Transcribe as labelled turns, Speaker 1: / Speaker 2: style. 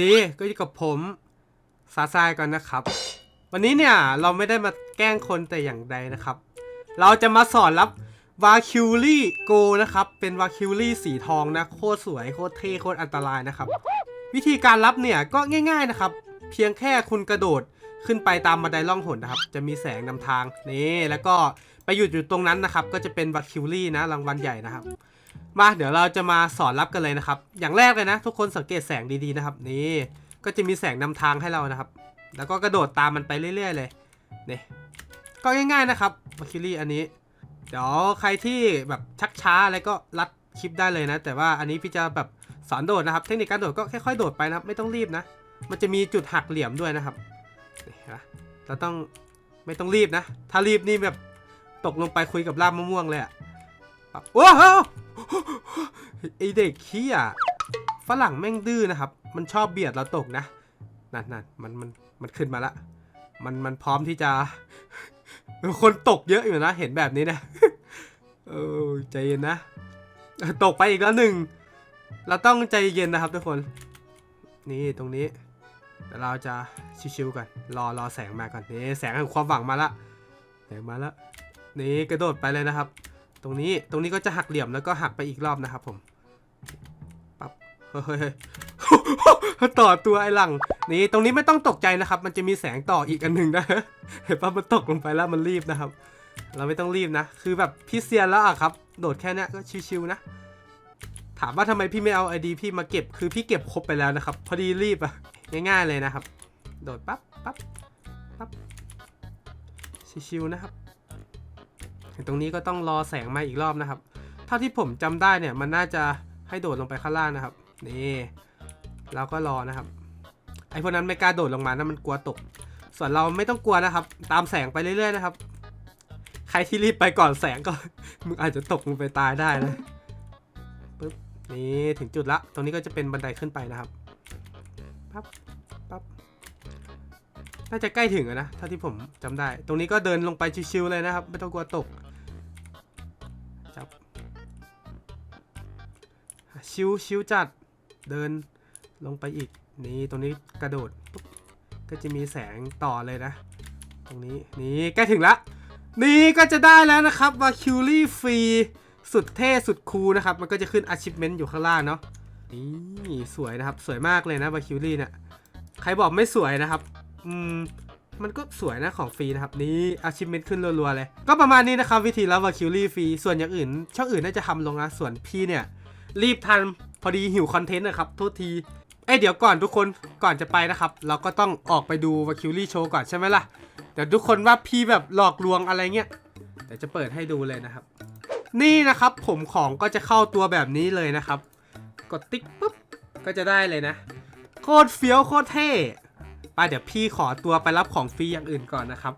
Speaker 1: ดีก็อยู่กับผมซาซายก่อนนะครับ วันนี้เนี่ยเราไม่ได้มาแกล้งคนแต่อย่างใดนะครับ เราจะมาสอนรับวาคิวลี่โกนะครับ เป็นวาคิวลี่สีทองนะโคตรสวยโคตรเท่โคตรอันตรายนะครับ วิธีการรับเนี่ยก็ง่ายๆนะครับ เพียงแค่คุณกระโดดขึ้นไปตามบันไดล่องหนนะครับ จะมีแสงนำทางนี่แล้วก็ ไปหยุดอยู่ตรงนั้นนะครับ ก็จะเป็นวาคิวลี่นะรางวัลใหญ่นะครับ มาเดี๋ยวเราจะมาสอนรับกันเลยนะครับ อย่างแรกเลยนะ ทุกคนสังเกตแสงดีๆนะครับ นี่ก็จะมีแสงนำทางให้เรานะครับ แล้วก็กระโดดตามมันไปเรื่อยๆเลยนี่ก็ง่ายๆนะครับวาคิลี่อันนี้ เดี๋ยวใครที่แบบชักช้าอะไรก็รัดคลิปได้เลยนะ แต่ว่าอันนี้พี่จะแบบสอนโดดนะครับ เทคนิคการโดดก็ค่อยๆโดดไปนะครับ ไม่ต้องรีบนะ มันจะมีจุดหักเหลี่ยมด้วยนะครับนี่นะเราต้องไม่ต้องรีบนะ ถ้ารีบนี่แบบ ตกลงไปคุยกับลาบมะม่วงเลยอะโอ้โหไอเด็กขี้อะฝรั่งแม่งดื้อนะครับ มันชอบเบียดเราตกนะนั่นนั่นมันมันมันขึ้นมาละ มันมันพร้อมที่จะ คนตกเยอะอยู่นะ เห็นแบบนี้นะเออใจเย็นนะ ตกไปอีกแล้วหนึ่ง เราต้องใจเย็นนะครับทุกคน นี่ตรงนี้เดี๋ยวเราจะชิวๆก่อนรอรอแสงมาก่อนนี่แสงแห่งความหวังมาละแสงมาละ นี่กระโดดไปเลยนะครับ ตรงนี้ตรงนี้ก็จะหักเหลี่ยมแล้วก็หักไปอีกรอบนะครับผมปั๊บเฮ้ยเฮ้ยเฮ้ยต่อตัวไอ้หลังนี่ตรงนี้ไม่ต้องตกใจนะครับ มันจะมีแสงต่ออีกอันหนึ่งนะเห็นปะมันตกลงไปแล้วมันรีบนะครับ เราไม่ต้องรีบนะ คือแบบพี่เซียนแล้วอะครับ โดดแค่นี้ก็ชิวๆนะ ถามว่าทำไมพี่ไม่เอาไอดีพี่มาเก็บคือพี่เก็บครบไปแล้วนะครับ พอดีรีบอะง่ายๆเลยนะครับ โดดปั๊บปั๊บปั๊บชิวๆนะครับ ตรงนี้ก็ต้องรอแสงมาอีกรอบนะครับ เท่าที่ผมจำได้เนี่ยมันน่าจะให้โดดลงไปข้างล่างนะครับ นี่เราก็รอนะครับ ไอพวกนั้นไม่กล้าโดดลงมานะมันกลัวตก ส่วนเราไม่ต้องกลัวนะครับ ตามแสงไปเรื่อยๆนะครับ ใครที่รีบไปก่อนแสงก็ มึงอาจจะตกลงไปตายได้นะปึ๊บนี่ถึงจุดละ ตรงนี้ก็จะเป็นบันไดขึ้นไปนะครับปั๊บปั๊บน่าจะใกล้ถึงนะเท่าที่ผมจำได้ ตรงนี้ก็เดินลงไปชิวๆเลยนะครับ ไม่ต้องกลัวตก จับ ชิวชิวจัดเดินลงไปอีก นี่ตรงนี้กระโดดปุ๊บก็จะมีแสงต่อเลยนะ ตรงนี้นี่ใกล้ถึงละ นี่ก็จะได้แล้วนะครับวาคิวลี่ฟรีสุดเท่สุดคูลนะครับ มันก็จะขึ้น achievement อยู่ข้างล่างเนาะนี่สวยนะครับ สวยมากเลยนะวาคิวลี่เนี่ยใครบอกไม่สวยนะครับ อืม มันก็สวยนะของฟรีนะครับนี่ achievement ขึ้นรัวๆเลย ก็ประมาณนี้นะครับวิธีรับวาคิวลี่ฟรีส่วนอย่างอื่น ช่องอื่นน่าจะทำลงนะส่วนพี่เนี่ย รีบทันพอดีหิวคอนเทนต์นะครับโทษทีเอ้เดี๋ยวก่อนทุกคนก่อนจะไปนะครับ เราก็ต้องออกไปดูวาคิวลี่โชว์ก่อนใช่ไหมล่ะเดี๋ยวทุกคนว่าพี่แบบหลอกลวงอะไรเงี้ยเดี๋ยวจะเปิดให้ดูเลยนะครับ นี่นะครับผมของก็จะเข้าตัวแบบนี้เลยนะครับ กดติ๊กปุ๊บก็จะได้เลยนะ โคตรเฟี้ยวโคตรเท่ ไปเดี๋ยวพี่ขอตัวไปรับของฟรีอย่างอื่นก่อนนะครับ